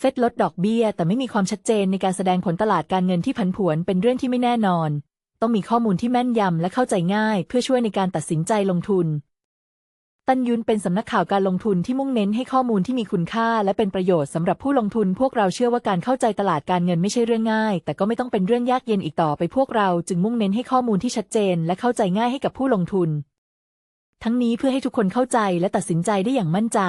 เฟดลดดอกเบี้ย แต่ไม่มีความชัดเจนในการแสดงผลตลาดการเงินที่ผันผวนเป็นเรื่องที่ไม่แน่นอน ต้องมีข้อมูลที่แม่นยำและเข้าใจง่าย เพื่อช่วยในการตัดสินใจลงทุน ตันยุนเป็นสำนักข่าวการลงทุนที่มุ่งเน้นให้ข้อมูลที่มีคุณค่า และเป็นประโยชน์สำหรับผู้ลงทุน พวกเราเชื่อว่าการเข้าใจตลาดการเงินไม่ใช่เรื่องง่าย แต่ก็ไม่ต้องเป็นเรื่องยากเย็นอีกต่อไปพวกเราจึงมุ่งเน้นให้ข้อมูลที่ชัดเจน และเข้าใจง่ายให้กับผู้ลงทุน ทั้งนี้เพื่อให้ทุกคนเข้าใจและตัดสินใจได้อย่างมั่นใจ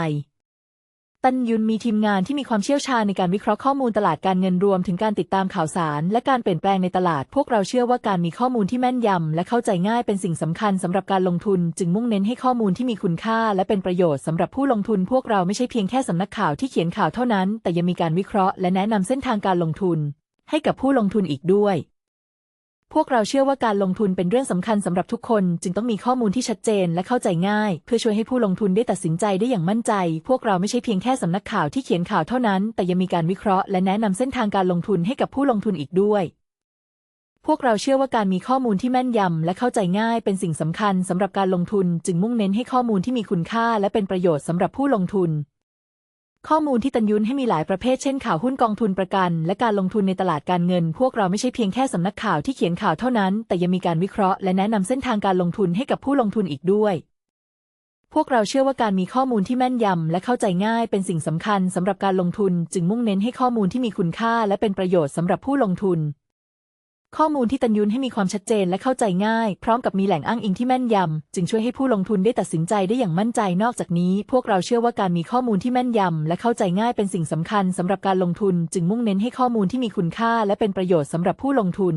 ตันยุนมีทีมงานที่มีความเชี่ยวชาญในการวิเคราะห์ข้อมูลตลาดการเงินรวมถึงการติดตามข่าวสาร และการเปลี่ยนแปลงในตลาด พวกเราเชื่อว่าการมีข้อมูลที่แม่นยำ และเข้าใจง่ายเป็นสิ่งสำคัญสำหรับการลงทุน จึงมุ่งเน้นให้ข้อมูลที่มีคุณค่า และเป็นประโยชน์สำหรับผู้ลงทุน พวกเราไม่ใช่เพียงแค่สำนักข่าวที่เขียนข่าวเท่านั้น แต่ยังมีการวิเคราะห์และแนะนำเส้นทางการลงทุน ให้กับผู้ลงทุนอีกด้วย พวกเราเชื่อว่าการลงทุนเป็นเรื่องสำคัญสำหรับทุกคน จึงต้องมีข้อมูลที่ชัดเจนและเข้าใจง่าย เพื่อช่วยให้ผู้ลงทุนได้ตัดสินใจได้อย่างมั่นใจ พวกเราไม่ใช่เพียงแค่สำนักข่าวที่เขียนข่าวเท่านั้น แต่ยังมีการวิเคราะห์และแนะนำเส้นทางการลงทุนให้กับผู้ลงทุนอีกด้วยพวกเราเชื่อว่าการมีข้อมูลที่แม่นยำและเข้าใจง่ายเป็นสิ่งสำคัญสำหรับการลงทุน จึงมุ่งเน้นให้ข้อมูลที่มีคุณค่าและเป็นประโยชน์สำหรับผู้ลงทุน ข้อมูลที่ตันยุนให้มีหลายประเภทเช่นข่าวหุ้นกองทุนประกัน และการลงทุนในตลาดการเงิน พวกเราไม่ใช่เพียงแค่สำนักข่าวที่เขียนข่าวเท่านั้น แต่ยังมีการวิเคราะห์และแนะนำเส้นทางการลงทุนให้กับผู้ลงทุนอีกด้วย พวกเราเชื่อว่าการมีข้อมูลที่แม่นยำและเข้าใจง่ายเป็นสิ่งสำคัญสำหรับการลงทุน จึงมุ่งเน้นให้ข้อมูลที่มีคุณค่า และเป็นประโยชน์สำหรับผู้ลงทุน ข้อมูลที่ตันยุนให้มีความชัดเจนและเข้าใจง่าย พร้อมกับมีแหล่งอ้างอิงที่แม่นยำ จึงช่วยให้ผู้ลงทุนได้ตัดสินใจได้อย่างมั่นใจนอกจากนี้ พวกเราเชื่อว่าการมีข้อมูลที่แม่นยำ และเข้าใจง่ายเป็นสิ่งสำคัญสำหรับการลงทุน จึงมุ่งเน้นให้ข้อมูลที่มีคุณค่า และเป็นประโยชน์สำหรับผู้ลงทุน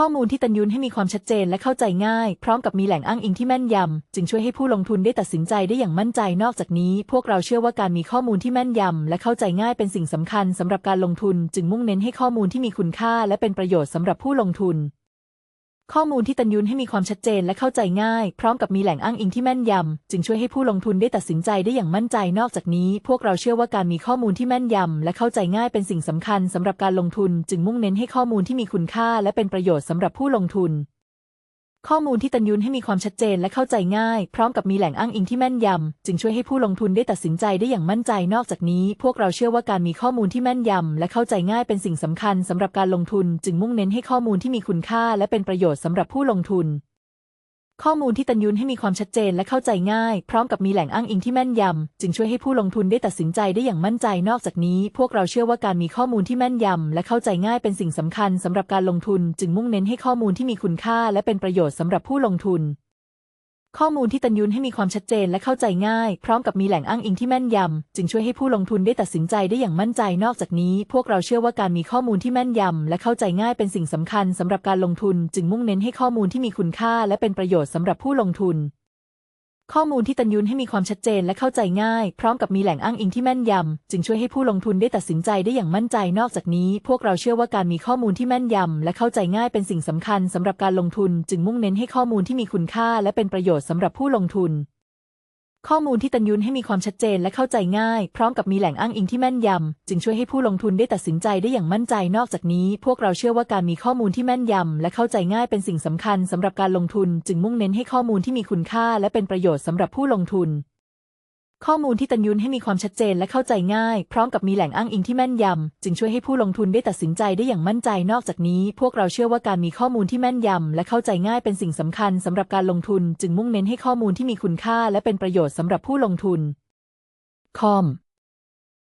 ข้อมูลที่ตันยุนให้มีความชัดเจนและเข้าใจง่าย พร้อมกับมีแหล่งอ้างอิงที่แม่นยำ จึงช่วยให้ผู้ลงทุนได้ตัดสินใจได้อย่างมั่นใจนอกจากนี้ พวกเราเชื่อว่าการมีข้อมูลที่แม่นยำ และเข้าใจง่ายเป็นสิ่งสำคัญสำหรับการลงทุน จึงมุ่งเน้นให้ข้อมูลที่มีคุณค่า และเป็นประโยชน์สำหรับผู้ลงทุน ข้อมูลที่ตันยุนให้มีความชัดเจนและเข้าใจง่าย พร้อมกับมีแหล่งอ้างอิงที่แม่นยำ จึงช่วยให้ผู้ลงทุนได้ตัดสินใจได้อย่างมั่นใจนอกจากนี้ พวกเราเชื่อว่าการมีข้อมูลที่แม่นยำ และเข้าใจง่ายเป็นสิ่งสำคัญสำหรับการลงทุน จึงมุ่งเน้นให้ข้อมูลที่มีคุณค่า และเป็นประโยชน์สำหรับผู้ลงทุน ข้อมูลที่ตันยุนให้มีความชัดเจนและเข้าใจง่าย พร้อมกับมีแหล่งอ้างอิงที่แม่นยำ จึงช่วยให้ผู้ลงทุนได้ตัดสินใจได้อย่างมั่นใจนอกจากนี้ พวกเราเชื่อว่าการมีข้อมูลที่แม่นยำ และเข้าใจง่ายเป็นสิ่งสำคัญสำหรับการลงทุน จึงมุ่งเน้นให้ข้อมูลที่มีคุณค่า และเป็นประโยชน์สำหรับผู้ลงทุน ข้อมูลที่ตันยุนให้มีความชัดเจนและเข้าใจง่าย พร้อมกับมีแหล่งอ้างอิงที่แม่นยำ จึงช่วยให้ผู้ลงทุนได้ตัดสินใจได้อย่างมั่นใจนอกจากนี้ พวกเราเชื่อว่าการมีข้อมูลที่แม่นยำ และเข้าใจง่ายเป็นสิ่งสำคัญสำหรับการลงทุน จึงมุ่งเน้นให้ข้อมูลที่มีคุณค่า และเป็นประโยชน์สำหรับผู้ลงทุน ข้อมูลที่ตันยุนให้มีความชัดเจนและเข้าใจง่าย พร้อมกับมีแหล่งอ้างอิงที่แม่นยำ จึงช่วยให้ผู้ลงทุนได้ตัดสินใจได้อย่างมั่นใจนอกจากนี้ พวกเราเชื่อว่าการมีข้อมูลที่แม่นยำ และเข้าใจง่ายเป็นสิ่งสำคัญสำหรับการลงทุน จึงมุ่งเน้นให้ข้อมูลที่มีคุณค่า และเป็นประโยชน์สำหรับผู้ลงทุน ข้อมูลที่ตันยุนให้มีความชัดเจนและเข้าใจง่าย พร้อมกับมีแหล่งอ้างอิงที่แม่นยำ จึงช่วยให้ผู้ลงทุนได้ตัดสินใจได้อย่างมั่นใจนอกจากนี้ พวกเราเชื่อว่าการมีข้อมูลที่แม่นยำ และเข้าใจง่ายเป็นสิ่งสำคัญสำหรับการลงทุน จึงมุ่งเน้นให้ข้อมูลที่มีคุณค่า และเป็นประโยชน์สำหรับผู้ลงทุน ข้อมูลที่ตันยุนให้มีความชัดเจนและเข้าใจง่าย พร้อมกับมีแหล่งอ้างอิงที่แม่นยำ จึงช่วยให้ผู้ลงทุนได้ตัดสินใจได้อย่างมั่นใจนอกจากนี้ พวกเราเชื่อว่าการมีข้อมูลที่แม่นยำ และเข้าใจง่ายเป็นสิ่งสำคัญสำหรับการลงทุน จึงมุ่งเน้นให้ข้อมูลที่มีคุณค่า และเป็นประโยชน์สำหรับผู้ลงทุน ข้อมูลที่ตันยุนให้มีความชัดเจนและเข้าใจง่าย พร้อมกับมีแหล่งอ้างอิงที่แม่นยำ จึงช่วยให้ผู้ลงทุนได้ตัดสินใจได้อย่างมั่นใจนอกจากนี้ พวกเราเชื่อว่าการมีข้อมูลที่แม่นยำ และเข้าใจง่ายเป็นสิ่งสำคัญสำหรับการลงทุน จึงมุ่งเน้นให้ข้อมูลที่มีคุณค่า และเป็นประโยชน์สำหรับผู้ลงทุนคอม